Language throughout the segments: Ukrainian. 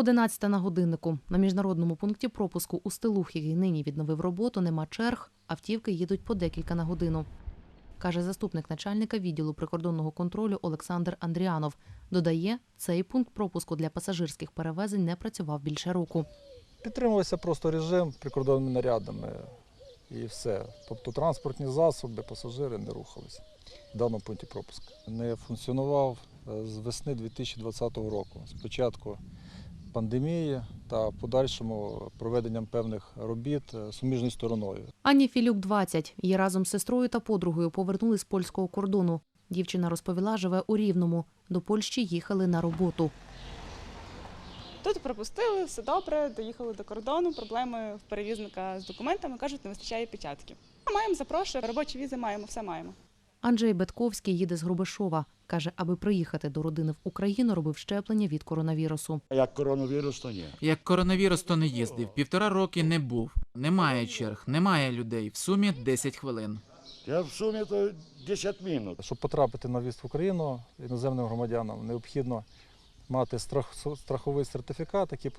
11 на годиннику. На міжнародному пункті пропуску у Стилух, який нині відновив роботу, нема черг. Автівки їдуть по декілька на годину. Каже заступник начальника відділу прикордонного контролю Олександр Андріанов. Додає, цей пункт пропуску для пасажирських перевезень не працював більше року. Підтримувався просто режим прикордонними нарядами і все. Тобто транспортні засоби, пасажири не рухалися в даному пункті пропуску. Не функціонував е, з весни 2020 року. Спочатку пандемії та подальшому проведенням певних робіт е, суміжною стороною. Ані Філюк 20. Її разом з сестрою та подругою повернули з польського кордону. Дівчина розповіла, живе у Рівному. До Польщі їхали на роботу. Тут пропустили, все добре, доїхали до кордону. Проблеми в перевізника з документами кажуть, не вистачає печатки. Маємо запрошую, робочі візи маємо, все маємо. Анджей Бетковський їде з Грубишова. Каже, аби приїхати до родини в Україну, робив щеплення від коронавірусу. Як коронавірус, то ні. Як коронавірус, то не їздив. Півтора роки не був. Немає черг, немає людей. В сумі 10 хвилин. Я в сумі то 10 минут. Щоб потрапити на в'їзд в Україну іноземним громадянам, необхідно мати страх, страховий сертифікат, який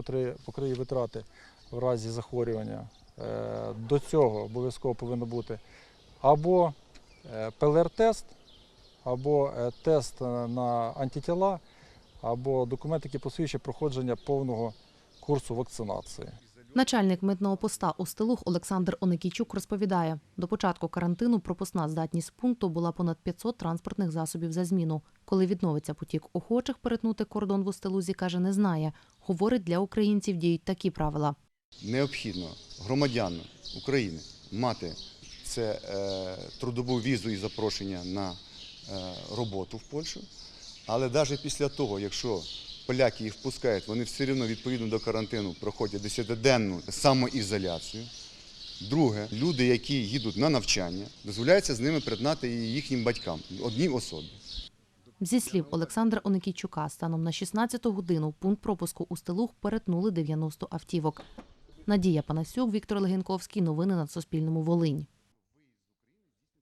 покриє витрати в разі захворювання. Е, До цього обов'язково повинно бути або ПЛР-тест, або е, тест е, на антитіла, або документ, який посвідчує проходження повного курсу вакцинації. Начальник митного поста у Стилух Олександр Оникійчук розповідає, до початку карантину пропускна здатність пункту була понад 500 транспортних засобів за зміну. Коли відновиться потік охочих перетнути кордон в Устилузі, каже, не знає. Говорить, для українців діють такі правила. необхідно громадянам України мати це е, трудову візу і запрошення на е, роботу в Польщу. Але навіть після того, якщо поляки їх впускають, вони все одно відповідно до карантину проходять 10-денну самоізоляцію. Друге, люди, які їдуть на навчання, дозволяється з ними приєднати і їхнім батькам одній особі. Зі слів Олександра Оникійчука, станом на 16-ту годину пункт пропуску у Стилух перетнули 90 автівок. Надія Панасюк, Віктор Легенковський. Новини на Суспільному. Волинь.